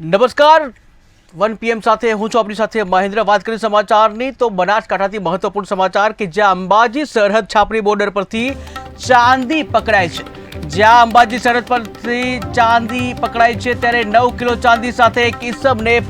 નમસ્કાર. One PM સાથે હું છું આપણી સાથે મહેન્દ્ર. વાત કરી સમાચારની તો બનાસકાંઠાથી મહત્વપૂર્ણ સમાચાર કે જ્યાં અંબાજી સરહદ છાપરી બોર્ડર પરથી ચાંદી પકડાય છે. જ્યાં અંબાજી સરહદ પરથી ચાંદી પકડાય છે ત્યારે નવ કિલો ચાંદી સાથે એક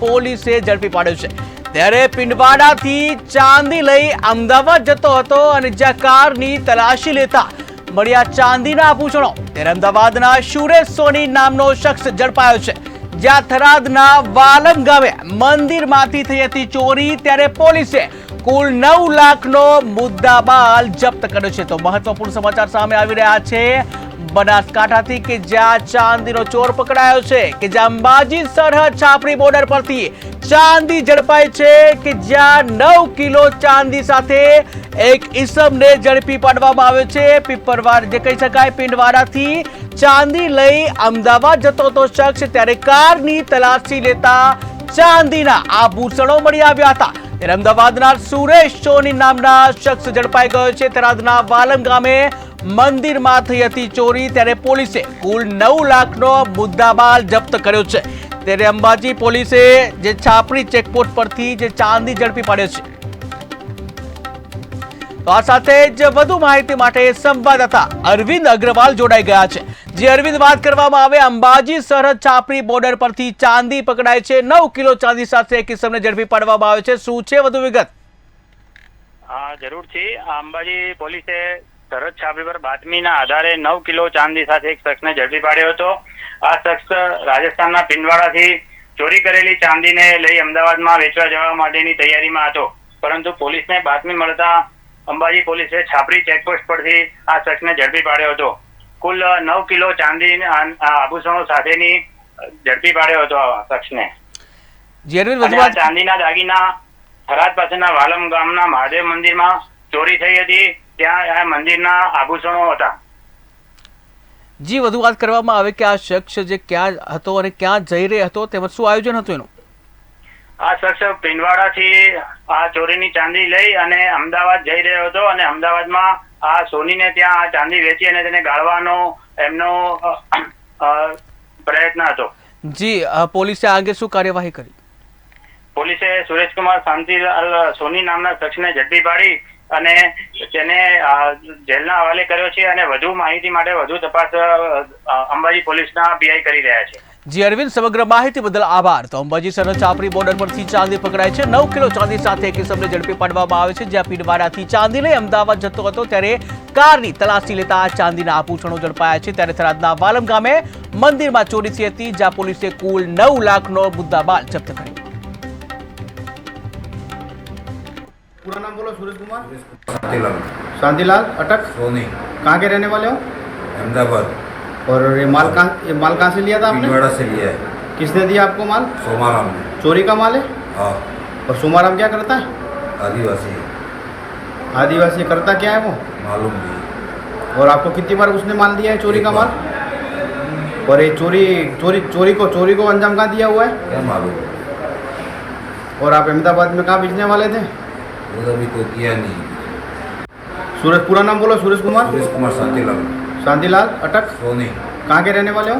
પોલીસે ઝડપી પાડ્યો છે. ત્યારે પિંડવાડાથી ચાંદી લઈ અમદાવાદ જતો હતો અને જ્યાં કારની તલાશી લેતા મળ્યા ચાંદીના આભૂષણો. ત્યારે અમદાવાદના સુરેશ સોની નામનો શખ્સ ઝડપાયો છે. જ્યાં વાલમ ગામે મંદિરમાંથી થઈ હતી ચોરી ત્યારે પોલીસે કુલ નવ લાખનો મુદ્દામાલ જપ્ત કર્યો છે. તો મહત્વપૂર્ણ સમાચાર સામે આવી રહ્યા છે. બનાસકાંઠાથી કે જ્યાં ચાંદીનો ચોર પકડાયો છે, કે જ્યાં અંબાજી સરહદ છાપરી બોર્ડર પરથી ચાંદી ઝડપાઈ છે કે જ્યાં નવ કિલો ચાંદી સાથે એક ઈસમને ઝડપી પાડવામાં આવ્યો છે. પીપરવાર જે કહી શકાય, પિંડવાડાથી ચાંદી લઈ અમદાવાદ જતો હતો શખ્સ. ત્યારે કારની તલાશી લેતા ચાંદીના આભૂષણો મળી આવ્યા હતા. અમદાવાદના સુરેશ સોની નામના શખ્સ ઝડપાઈ ગયો છે. તરાદના વાલમ ગામે મંદિરમાં થઈ હતી ચોરી. ત્યારે પોલીસે કુલ નવ લાખનો મુદ્દામાલ જપ્ત કર્યો છે. ત્યારે અંબાજી પોલીસે જે છાપરી ચેકપોસ્ટ પરથી જે ચાંદી ઝડપી પાડ્યો છે. આ સાથે જ વધુ માહિતી માટે સંવાદદાતા અરવિંદ અગ્રવાલ જોડાઈ ગયા છે. જે અરવિંદ વાત કરવામાં આવે, અંબાજી સરહદ છાપરી બોર્ડર પરથી ચાંદી પકડાય છે. નવ કિલો ચાંદી સાથે એક કિસ્મને ઝડપી પાડવામાં આવે છે. શું છે વધુ વિગત? હા, જરૂર છે. અંબાજી પોલીસે સરહદ છાપી પર બાતમીના આધારે નવ કિલો ચાંદી સાથે એક શખ્સને ઝડપી પાડ્યો હતો. આ શખ્સ રાજસ્થાનના પિંડવાડાથી ચોરી કરેલી ચાંદીને લઈ અમદાવાદમાં વેચવા જવા માટેની તૈયારીમાં હતો. પરંતુ પોલીસને બાતમી મળતા અંબાજી પોલીસે છાપરી ચેકપોસ્ટ પરથી આ શખ્સને ઝડપી પાડ્યો હતો. કુલ નવ કિલો ચાંદી આભૂષણો સાથેની ઝડપી પાડ્યો હતો આ શખ્સને. ચાંદીના દાગીના થરાદ પાસેના વાલમ ગામના મહાદેવ મંદિરમાં ચોરી થઈ હતી. ત્યાં આ મંદિરના આભૂષણો હતા. જી વધુ વાત કરવામાં આવે કે આ શખ્સ જે ક્યાં હતો અને ક્યાં જઈ રહ્યો હતો તેમજ શું આયોજન હતું એનું? આ શખ્સ પિંડવાડાથી આ ચોરીની ચાંદી લઈ અને અમદાવાદ જઈ રહ્યો હતો અને અમદાવાદમાં આ સોનીને ત્યાં આ ચાંદી વેચી અને તેને ગાળવાનો એમનો પ્રયત્ન હતો. જી પોલીસે આ અંગે શું કાર્યવાહી કરી? પોલીસે સુરેશકુમાર શાંતિલાલ, સોની નામના શખ્સને ઝડપી પાડી અને તેને જેલના હવાલે કર્યો છે અને વધુ માહિતી માટે વધુ તપાસ અંબાજી પોલીસના પીઆઈ કરી રહ્યા છે. જી અરવિંદ, સમગ્ર માહિતી બદલ આભાર. તો અંબાજી સરહદ ચાપરી બોર્ડર પરથી ચાંદી પકડાય છે. નવ કિલો ચાંદી સાથે એક કિસમને ઝડપી પાડવામાં આવે છે. જ્યાં પીડવાડાથી ચાંદી લઈ અમદાવાદ જતો હતો, ત્યારે કારની તલાશી લેતા ચાંદીના આભૂષણો ઝડપાયા છે. ત્યારે થરાદના વાલમ ગામે મંદિરમાં ચોરી થઈ હતી, જ્યાં પોલીસે કુલ નવ લાખનો મુદ્દામાલ જપ્ત કર્યો. पूरा नाम बोलो सूरज कुमार। शांतिलाल। शांतिलाल अटक। सोनी। कहाँ के रहने वाले हो? अहमदाबाद। और ये माल कहाँ ये माल कहाँ से लिया था आपने? से लिया है। किसने दिया आपको माल? सोमाराम ने। चोरी का माल है? हाँ। और सोमाराम क्या करता है? आदिवासी। आदिवासी करता क्या है वो? मालूम नहीं। और आपको कितनी बार उसने माल दिया है चोरी का माल? और ये चोरी चोरी चोरी को चोरी को अंजाम कहाँ दिया हुआ है? क्या मालूम। और आप अहमदाबाद में कहाँ बेचने वाले थे? वो तो अभी कोई किया नहीं सूरज पूरा नाम बोलो सूरज कुमार सुरेश कुमार शांतिलाल शांतिलाल अटक सोनी कहाँ के रहने वाले हो